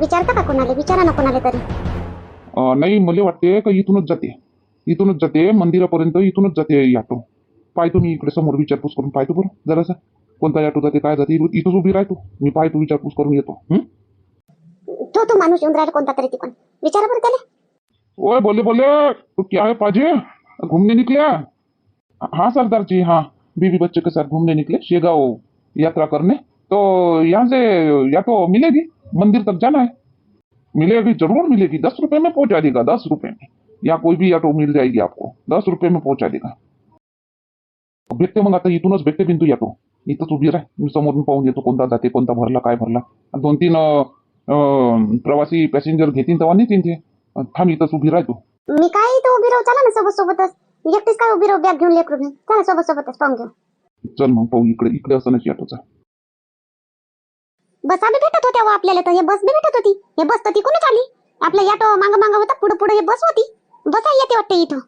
विचारता का कोणाला विचारा ना कोणाला तरी अं, नाही मला वाटते का इथूनच जाते इथूनच जाते मंदिरापर्यंत इथूनच जाते ही ऑटो पाहतो मी इकडे समोर विचारपूस करून पाहतो बरं जरासा कोणता ऑटो जाते काय जाते इथं- इथंच उभी राहतो मी पाहतो विचारपूस करून येतो हं? तो तो माणूस येऊन राहिला कोणता तरी तिकडून विचारा बरं त्याला ओए बोले बोले तो क्या है पाजे घूमने निकले हाँ सरदार जी हाँ बीवी बच्चे के साथ घूमने निकले शेगांव यात्रा करने तो यहाँ से या तो मिलेगी मंदिर तक जाना है। मिलेगी ज़रूर मिलेगी। दस रुपए में पहुँचा देगा दस रुपए में। या कोई भी ऑटो मिल जाएगी आपको दस रुपए में पहुँचा देगा। भेटते मग आता इथूनच भेटते बिंदू यातो इथंच उभी राह समोरून पाहून येतो कोणता जाते कोणता भरला काय भरला। दोन तीन प्रवासी पॅसेंजर घेतील तेव्हा नेतील ते थांब इथंच उभी राहतो मी काय इथं उभी राहू चला ना सोबत सोबतच एकटीच काय उभी राहू बॅग घेऊन चला सोबत सोबतच पाहून घेऊ चल मग पाहू इकडे इकडे असं नशी ऑटोचा बस आम्ही भेटत होत्या व आपल्याला तर. हे बस बी भेटत होती. हे बस तर तिकूनच आली. आपलं याटो मांग मांग होता पुढे पुढे हे बस होती. बसा येते वाटते इथं.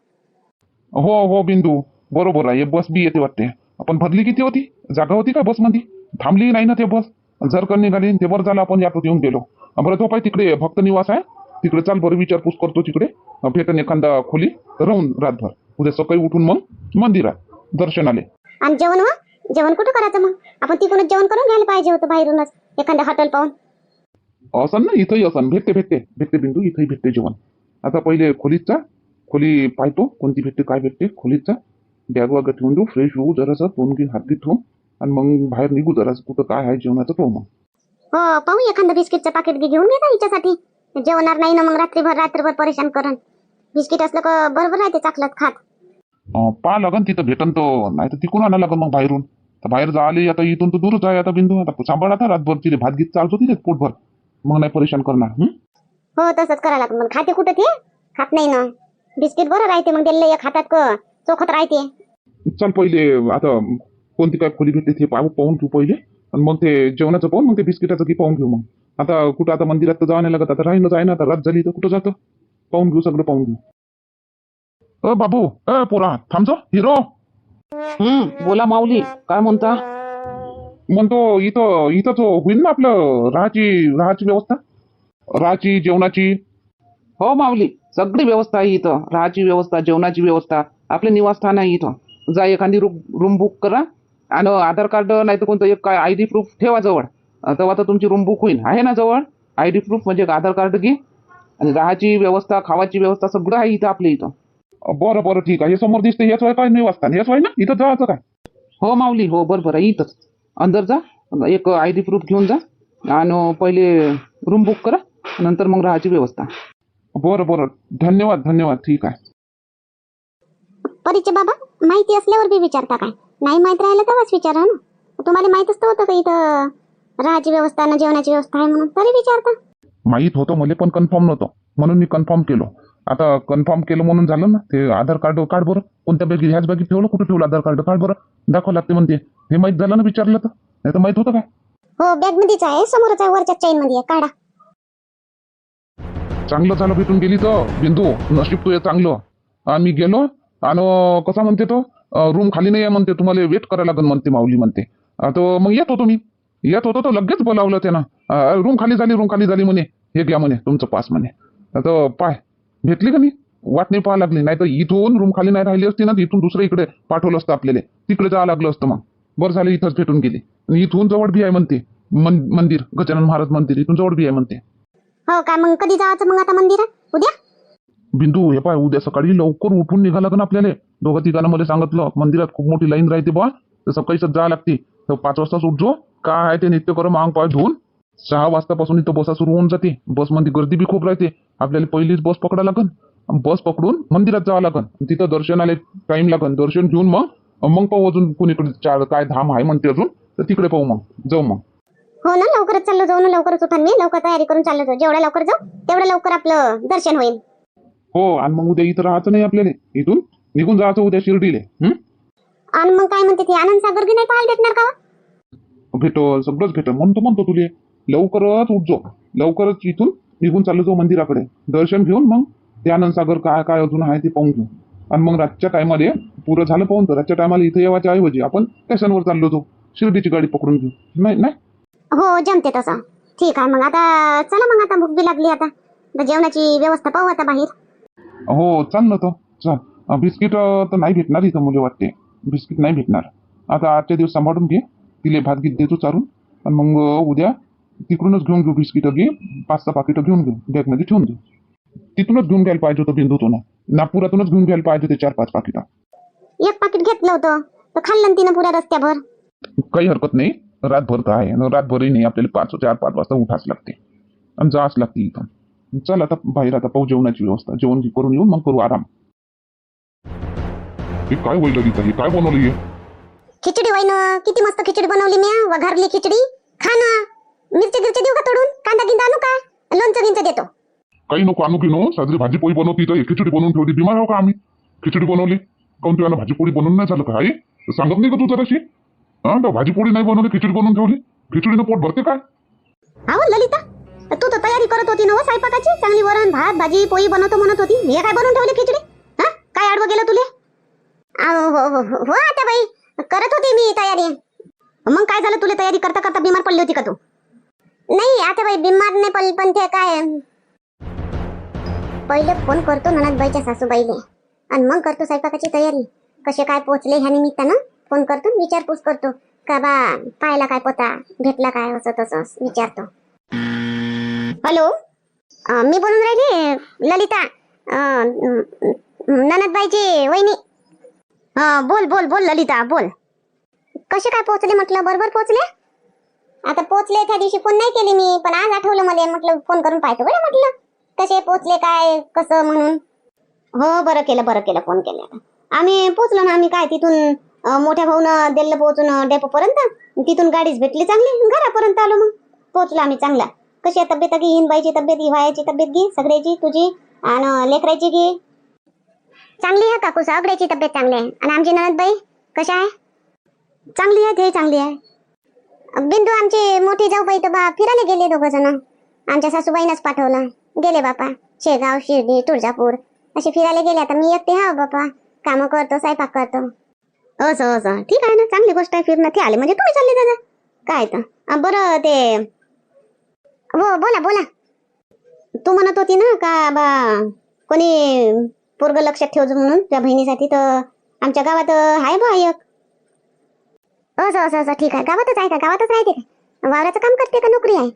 हो हो बिंदू. बरोबर आहे. बस बी येते वाटते. आपण भरली किती होती? जागा होती का बसमध्ये? थांबली नाही ना ते बस? जर का निघाली ते बरं झालं आपण यातून येऊन गेलो. बरं तो पाय तिकडे भक्त निवास आहे. तिकडे चाल बरं विचारपूस करतो तिकडे. भेटन एखादा खोली. राहून रातभर. उद्या सकाळी उठून मग मंदिरात दर्शनाले आणि जेवण जेवण कुठं करायचं मग? आपण तिकूनच जेवण करून घ्यायला पाहिजे होतं बाहेरूनच. एखाद्या हॉटेल पाहून? असं ना इथंही असं भेटते भेटते. भेटते बिंदू इथंही भेटते जेवण आता पहिले खोलीचा खोली पाहतो. कोणती भेटते काय भेटते? खोलीचा. बॅग वगैरे ठेवून देऊ. फ्रेश होऊ जरासं तोंड घेऊन हात ठेवू आणि मग बाहेर निघू जरासं. कुठं काय आहे जेवणाचं पाहू मग. हो पाहू एखादं बिस्किटचं पाकिट बी घेऊन येता हिच्यासाठी. जेवणार नाही ना मग रात्रीभर रात्रभर परेशान करण. बिस्किट असलं का बरोबर राहते चाकलत खात. अं, पहा लागन तिथं भेटन तो. नाही तर तिकून आणा लागन मग बाहेरून. तर बाहेर जाले आता इथून तर दूरच आहे आता बिंदू आता सांभाळ आता रातभर तिथे भात गीत चालतो तिथे पोटभर. मग नाही परेशान करणार हं? हो तसंच लागतं मग खाते कुठं ते? खात नाही ना. बिस्किट बरं राहते मग त्याला एक हातात क चोखत राहते. चल पहिले आता कोणती काय खोली भेटते ते पाहू पाहून घेऊ पहिले. आणि मग ते जेवणाचं पाहून मग ते बिस्किटाचं की पाहून घेऊ मग. आता कुठं आता मंदिरात तर जावं नाही लागत आता राहीनच आहे ना आता रात झाली तर कुठं जातं? पाहून घेऊ सगळं पाहून घेऊ. अ बाबू अ पोरा थांबतो हिरो. हम्म बोला माऊली काय म्हणता? म्हणतो इथं इथंच होईल ना आपलं राहायची राहायची व्यवस्था? राहायची जेवणाची? हो माऊली सगळी व्यवस्था आहे इथं. राहायची व्यवस्था जेवणाची व्यवस्था. आपले निवासस्थान आहे इथं. जा एखादी रूम रूम बुक करा. आणि आधार कार्ड नाही तर कोणतं एक काय आय डी प्रूफ ठेवा जवळ. तेव्हा तर तुमची रूम बुक होईल. आहे ना जवळ? आय डी प्रूफ म्हणजे आधार कार्ड घे. आणि राहायची व्यवस्था खावाची व्यवस्था सगळं आहे इथं आपल्या इथं. बरं बरं ठीक आहे. हे समोर दिसते हेच वय काय? नाही वाजता हेच वय ना? इथं जायचं काय? हो माऊली हो बरोबर आहे इथंच. अंदर जा. एक आय डी प्रूफ घेऊन जा. आणि पहिले रूम बुक करा. नंतर मग राहायची व्यवस्था. बरं बरं. धन्यवाद धन्यवाद. ठीक आहे. परिचय बाबा माहिती असल्यावर बी विचारता काय? नाही माहित राहिलं तेव्हाच विचारा ना? तुम्हाला माहितच तर होतं का इथं राहायची व्यवस्था ना जेवणाची व्यवस्था आहे म्हणून? तरी विचारता. माहीत होतं मला पण कन्फर्म नव्हतं. म्हणून मी कन्फर्म केलो. आता कन्फर्म केलं म्हणून झालं ना ते आधार कार्ड काढ बरं. कोणत्या बॅगी ह्याच बॅगी ठेवलं कुठं ठेवलं आधार कार्ड काढ बरं. दाखवा लागते म्हणते. हे माहीत झालं ना विचारलं तर? नाही तर माहीत होतं काय? हो बॅग मध्येच आहे. समोरच आहे वरच्या चैनमध्ये आहे. काढा. चांगलं झालं भेटून गेली तर बिंदू नशीब तू हे चांगलं मी गेलो आणि कसा म्हणते तो? रूम खाली नाही आहे म्हणते. तुम्हाला वेट करायला लागेल म्हणते माऊली म्हणते. अं, तर मग येत होतो मी. येत होतो तर लगेच बोलावलं त्यानं. रूम खाली झाली रूम खाली झाली म्हणे. हे घ्या म्हणे तुमचं पास म्हणे. तर पाय. भेटली का मी? वाट नाही पाहा लागली. नाही तर इथून रूम खाली नाही राहिली असती ना इथून दुसरं इकडे पाठवलं असतं आपल्याला. तिकडे जावं लागलं असतं मग. बरं झालं इथंच भेटून गेली. इथून जवळ बी आहे म्हणते. मंदिर गजानन महाराज मंदिर. इथून जवळ बी आहे म्हणते. हो काय मग कधी जायचं मग आता मंदिरात? उद्या? बिंदू हे पाय उद्या सकाळी लवकर उठून निघा लागन आपल्याला? दोघं तिघांना मला सांगितलं मंदिरात खूप मोठी लाईन राहते बा तर सकाळीच जावं लागते. तर पाच वाजताच उठजो काय आहे ते नित्य कर मांग पाय धुवून. सहा वाजतापासून इथं बसा सुरू होऊन जाते. बसमध्ये गर्दी बी खूप राहते. आपल्याला पहिलीच बस पकडा लागन. बस पकडून मंदिरात जावं लागन. तिथं दर्शनाला टाइम लागन. दर्शन घेऊन मग मग पाहू अजून कुणीकडे चार काय धाम आहे म्हणते अजून. तर तिकडे पाहू मग. जाऊ मग. हो ना लवकरच चाललो जाऊ ना लवकरच उठा मी. लवकर तयारी करून चाललो जाऊ. जेवढ्या लवकर जाऊ तेवढ्या लवकर आपलं दर्शन होईल. हो आणि मग उद्या इथं राहायचं नाही आपल्याला. इथून निघून जायचं उद्या शिर्डीले. हं? आणि मग काय म्हणते ते? आनंद सागर बी नाही पाहायला भेटणार का भेटल सगळंच भेटल. म्हणतो म्हणतो तुले. लवकरच उठजो. लवकरच इथून निघून चाललो जाऊ मंदिराकडे. दर्शन घेऊन मग ते आनंद सागर काय काय अजून आहे ते पाहून घेऊ. आणि मग रातच्या टायमाले पुरं झालं पाहून तर रातच्या टायमाला इथं येवाच्या ऐवजी आपण स्टेशनवर चाललो जाऊ. शिर्डीची गाडी पकडून घेऊ. नाही नाही? हो जमते तसं. ठीक आहे मग आता चला मग आता भूक बी लागली आता. जेवणाची व्यवस्था पाहू आता बाहेर. हो चाल ना तो चल. बिस्किट तर नाही भेटणार इथं मुले वाटते. बिस्किट नाही भेटणार. आता आजच्या दिवस सांभाळून घे. तिले भात गीत देतो चारून. आणि मग उद्या तिकडूनच घेऊन घेऊ बिस्किट घे पाच सहा पाकिटं घेऊन घेऊ बॅगमध्ये ठेवून देऊ तिथूनच घेऊन घ्यायला पाहिजे होतं बिंदू तो ना। नागपुरातूनच घेऊन घ्यायला पाहिजे होते चार पाच पाकिटं एक पाकिट घेतलं होतं तर खाल्लं ना तिनं पुऱ्या रस्त्याभर काही हरकत नाही रातभर तर आहे आणि रातभरही नाही आपल्याला पाच चार पाच वाजता उठाच लागते आणि जाच लागते इथं चल आता बाहेर आता पाहू जेवणाची व्यवस्था जेवण करून येऊन मग करू आराम। हे काय होईल लगेच हे काय बनवलं हे? खिचडी होय ना किती मस्त खिचडी बनवली मी वघारली खिचडी। खा ना मिरची गिरची देऊ का तोडून? कांदा गिंदा आणू का? लोणचं गिंचं देतो. काही नको आणू की नो. साजरी भाजी पोळी बनवती तर खिचडी बनवून ठेवली. बिमार आहो का आम्ही? खिचडी बनवली. काऊन तुला भाजी पोळी बनवून नाही झालं का आई? सांगत नाही का तू जराशी? हा तर भाजी पोळी नाही बनवली खिचडी बनवून ठेवली. खिचडीनं पोट भरते काय? अहो ललिता तू तर तयारी करत होती ना हो स्वयंपाकाची चांगली वरण भात भाजी पोळी बनवतो म्हणत होती. हे काय बनवून ठेवली खिचडी? हा? काय आडवं गेलं तुले? अहो, हो हो हो हो आता बाई. करत होती मी तयारी. मग काय झालं तुला तयारी? करता करता बिमार पडली होती का तू? नाही आता बाई बिमार नाही पडली पण ते काय? पहिले फोन करतो ननदबाईच्या सासूबाईले. आणि मग करतो स्वयंपाकाची तयारी. कसे काय पोचले ह्या निमित्तानं? फोन करतो विचारपूस करतो. का बा पाहिला काय पोता? भेटला काय? असं तसं विचारतो. हॅलो? मी बोलून राहिली? ललिता? अं, ननदबाईची वहिनी? हा बोल बोल बोल ललिता बोल. कसे काय पोहोचले म्हटलं? बरोबर पोहोचले आता पोहोचले त्या दिवशी फोन नाही केली मी पण आज आठवलं मला म्हटलं फोन करून पाहतो बरं म्हटलं. कसे पोहोचले काय कसं म्हणून? हो बरं केलं बरं केलं फोन केलं आम्ही पोहोचलो ना आम्ही काय तिथून मोठ्या भाऊन दिल्ली पोहोचून डेपोपर्यंत तिथून गाडीच भेटली चांगली घरापर्यंत आलो मग. पोहोचलो आम्ही चांगला. कशी आहे तब्येत घे हिनबाईची तब्येत घे व्हायची तब्येत घे सगळ्याची तुझी आणि लेकराची घे चांगली आहे काकू सगळ्याची तब्येत चांगली आहे. आणि आमची ननदबाई कशा आहे? चांगली आहे ते चांगली आहे. बिंदू आमची मोठी जाऊबाई तर बा फिरायला गेले दोघ जण. आमच्या सासूबाईनंच पाठवलं. गेले बापा. शेगाव शिर्डी तुळजापूर. असे फिरायला गेले. आता मी एकटे हा बापा. कामं करतो स्वयंपाक करतो. असं असं. ठीक आहे ना. चांगली गोष्ट आहे फिरणं. ते आले म्हणजे तुम्ही चालले दादा. काय तर. बरं ते हो बोला बोला. तू म्हणत होती ना का बा कोणी पोरग लक्षात ठेवतो म्हणून? त्या बहिणीसाठी तर आमच्या गावात आहे बा एक. असं असं असं ठीक आहे. गावातच आहे का? गावातच आहे ते वावराचं काम करते का? नोकरी आहे?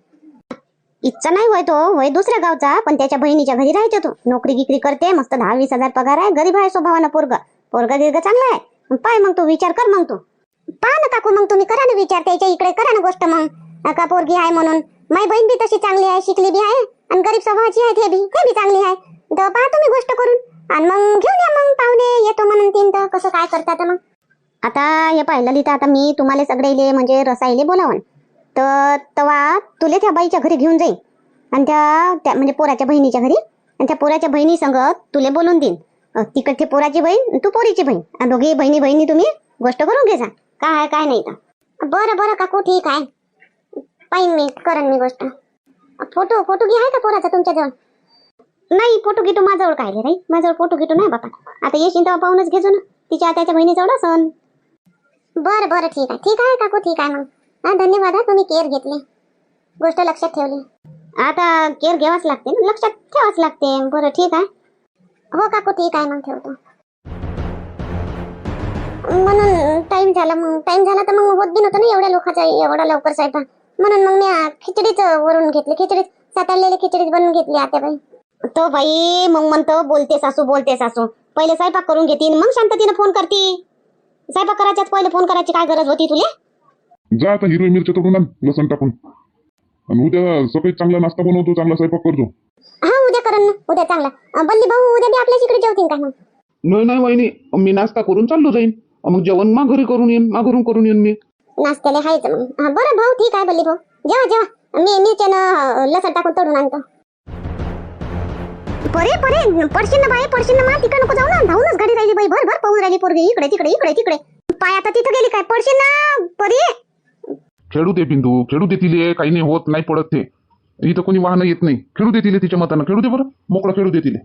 इच्छा नाही होय तो. होय दुसऱ्या गावचा पण त्याच्या बहिणीच्या घरी राहायचे तो. नोकरी गिकरी करते मस्त दहा वीस हजार पगार आहे. गरीब आहे स्वभावानं पोरग. पोरगा गिरगा चांगला आहे. मग पाय मग तू विचार कर मग तू. पहा ना काकू मग तुम्ही करा ना विचार. त्याच्या इकडे करा ना गोष्ट मग. का पोरगी आहे म्हणून? माय बहीण बी तशी चांगली आहे शिकली बी आहे. आणि गरीब स्वभावाची आहे ते बी. हे बी चांगली आहे. तर पहा तुम्ही गोष्ट करून. आणि मग घेऊन या मग पाहुणे. येतो म्हणून तीन तर. कसं काय करतात मग? आता हे पाहिलं लिहिता आता मी तुम्हाला सगळे म्हणजे रसायले बोलावन तर तवा तुले त्या बाईच्या घरी घेऊन जाईन. आणि त्या त्या म्हणजे पोराच्या बहिणीच्या घरी. आणि त्या पोराच्या बहिणी संगत तुले बोलून देईन. तिकडची पोराची बहीण तू पोरीची बहीण. दोघी बहिणी बहिणी तुम्ही गोष्ट करून घे जा. काय काय नाही तर बरं बरं काकू ठीक आहे. पाहिन मी करण मी गोष्ट. फोटो फोटो घे आहे का पोराचा तुमच्याजवळ नाही फोटो घेतो माझ्याजवळ काय रे नाही माझ्याजवळ फोटो घेतो नाही बापा. आता येशील तेव्हा पाहूनच घेजो ना. तिच्या त्याच्या बहिणीजवळ असन. बरं बरं ठीक आहे. ठीक आहे काकू ठीक आहे मग. हा धन्यवाद हा तुम्ही केअर घेतली. गोष्ट लक्षात ठेवली. आता केअर घ्यावाच लागते ना? लक्षात ठेवाच लागते. बरं ठीक आहे. हो काकू ठीक आहे मग ठेवतो. म्हणून टाइम झाला मग. टाइम झाला तर मग होत बी नव्हतं ना एवढ्या लोकांचा एवढा लवकर स्वयंपाक. म्हणून मग मी खिचडीच वरून घेतली. खिचडीच सातारलेली खिचडीच बनवून घेतली आता बाई तो बाई मग म्हणतो बोलते सासू बोलते सासू. पहिले स्वयंपाक करून घेतील मग शांततीनं फोन करते. स्वयंपाक करायच्याच पहिले फोन करायची काय गरज होती तुले? जा आता हिरवी मिरच्या तोडून आण लसण टाकून. आणि उद्या सकाळी चांगला नाश्ता बनवतो चांगला स्वयंपाक करतो. हा उद्या करण ना उद्या चांगला. अं, बल्ली भाऊ उद्या बी आपल्याच इकडे जेवतील का मग? नाही नाही वहिनी मी नाश्ता करून चाललो जाईन. मग जेवण मा घरी करून येईन मा घरून करून येईन मी. नाश्त्याला हायच मग. हा, बरं भाऊ ठीक आहे बल्ली भाऊ. जेवा जेवा. मी मिरच्यानं लसण टाकून तोडून आणतो. परे परे. पडशील ना बाई पडशील ना मा. तिकडे नको जाऊ ना. धावूनच गाडी राहिली बाई. भर भर पाहून राहिली पोरगी. इकडे तिकडे इकडे तिकडे. पाय आता तिथं गेली काय? पडशील ना परी. खेळू दे बिंदू खेळू दे तिले. काही नाही होत नाही पडत ते. इथं कोणी वाहनं येत नाही. खेळू दे तिले तिच्या मतानं. खेळू दे बरं. मोकळं खेळू दे तिले.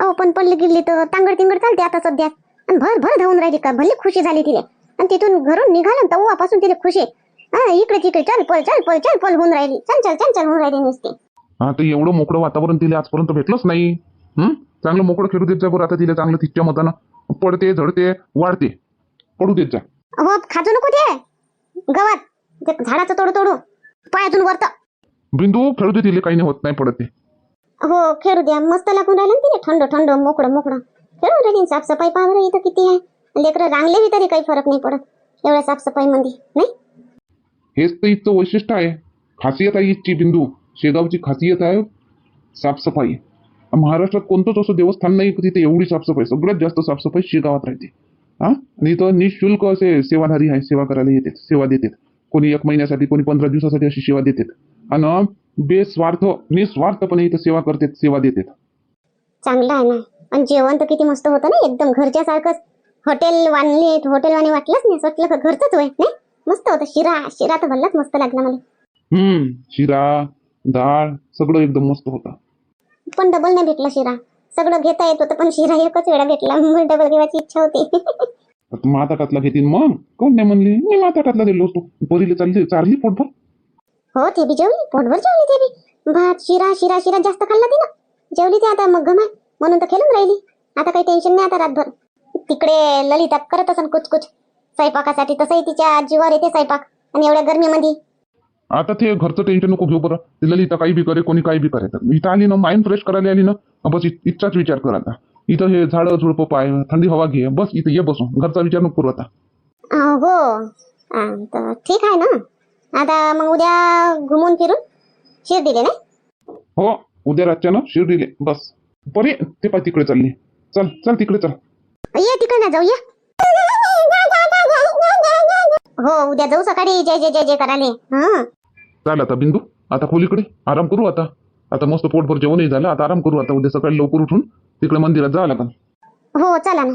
अहो पण पडली गिल्ली तर तांगड तिंगड चालते आता सध्या. आणि भर भर धावून राहिली का? भले खुशी झाली तिले. आणि तिथून घरून निघालं तेव्हापासून तिला खुशी. हा इकडे तिकडे. चल पळ चल पळ चल पळ होऊन राहिली. चंचल चंचल होऊन राहिली नुसती. हा तर एवढं मोकळं वातावरण तिला आजपर्यंत भेटलंच नाही. हं? चांगलं मोकळं खेळू देत जा बरं आता तिला चांगलं तिच्या मतानं. पडते झडते वाढते. पडू देत जा. हो खाजू नको ते. गवत. ते झाडाचं तोडू तोडू. पायातून वरत. बिंदू खेळू दे तिला काही नाही होत नाही पडत ते. हो खेळू द्या. मस्त लागून राहिलं ना तिला. थंड थंड मोकळं मोकळं. खेळून राहिली साफसफाई. पाहा बरं इथं किती आहे. लेकरं रांगले बी तरी काही फरक नाही पडत. एवढ्या साफसफाई मध्ये नाही? हेच तर इथचं वैशिष्ट्य आहे. खासियत आहे इथची बिंदू. शेगावची खासियत आहे साफसफाई. महाराष्ट्रात कोणतंच असं देवस्थान नाही तिथे एवढी साफसफाई. सगळ्यात जास्त साफसफाई शेगावात राहते. हा? आणि इथं निशुल्क असे सेवाधारी आहे सेवा करायला येतात सेवा देतात. कोणी एक महिन्यासाठी कोणी पंधरा दिवसासाठी अशी सेवा देतात. आणि बेस्वार्थ निस्वार्थपणे इथं सेवा करतात सेवा देतात. चांगलं आहे ना? आणि जेवण तर किती मस्त होतं ना एकदम. घरच्या सारखंच हॉटेल वाणले हॉटेलवाणी वाटलंच नाही. वाटलं का घरचंच होय नाही? मस्त होतं. शिरा शिरा तर भल्लाच मस्त लागला मला. हम्म शिरा डाळ सगळं एकदम मस्त होतं. पण डबल नाही भेटला शिरा. सगळं घेता येत होतं पण शिरा एकच वेळा भेटला. मग डबल घेवायची इच्छा होती. आता माताटातला घेतील मग? कोण नाही म्हणली? मी माताटातला दिलो असतो. पोरीला चालली चारली पोटभर? हो ते बी जेवली. पोटभर जेवली ते बी. भात शिरा शिरा शिरा जास्त खाल्ला तिनं. जेवली ते आता मग गमाय म्हणून तर खेळून राहिली. आता काही टेन्शन नाही आता रातभर. तिकडे ललिता करत असन कुच कुच स्वयंपाकासाठी तसंही तिच्या जीवावर येते स्वयंपाक. आणि एवढ्या गरमीमध्ये आता ते घरचं टेन्शन नको घेऊ बरं. ते ललिता काही बी करे कोणी काही बी करे. तर इथं आली ना माइंड फ्रेश करायला आली ना बस इत- इतकाच विचार कर आता. इथं हे झाडं झुडपं पाय थंडी हवा घे बस इथं ये बसून. घरचा विचार नको करू आता. हो. ठीक आहे ना. आता मग उद्या घुमून फिरून शिर्डीले नाही? हो उद्या रातच्यानं शिर्डीले बस. परे ते पाय तिकडे चालली. चल चल तिकडे चल. ये तिकडे ना जाऊ ये. हो उद्या जाऊ सकाळी. जय जय जय जय कराले हा. चाल आता बिंदू. आता खोलीकडे आराम करू आता. आता मस्त पोटभर जेवणही झालं. आता आराम करू आता. उद्या सकाळी लवकर उठून तिकडे मंदिरात जावं लागेल. हो चला ना.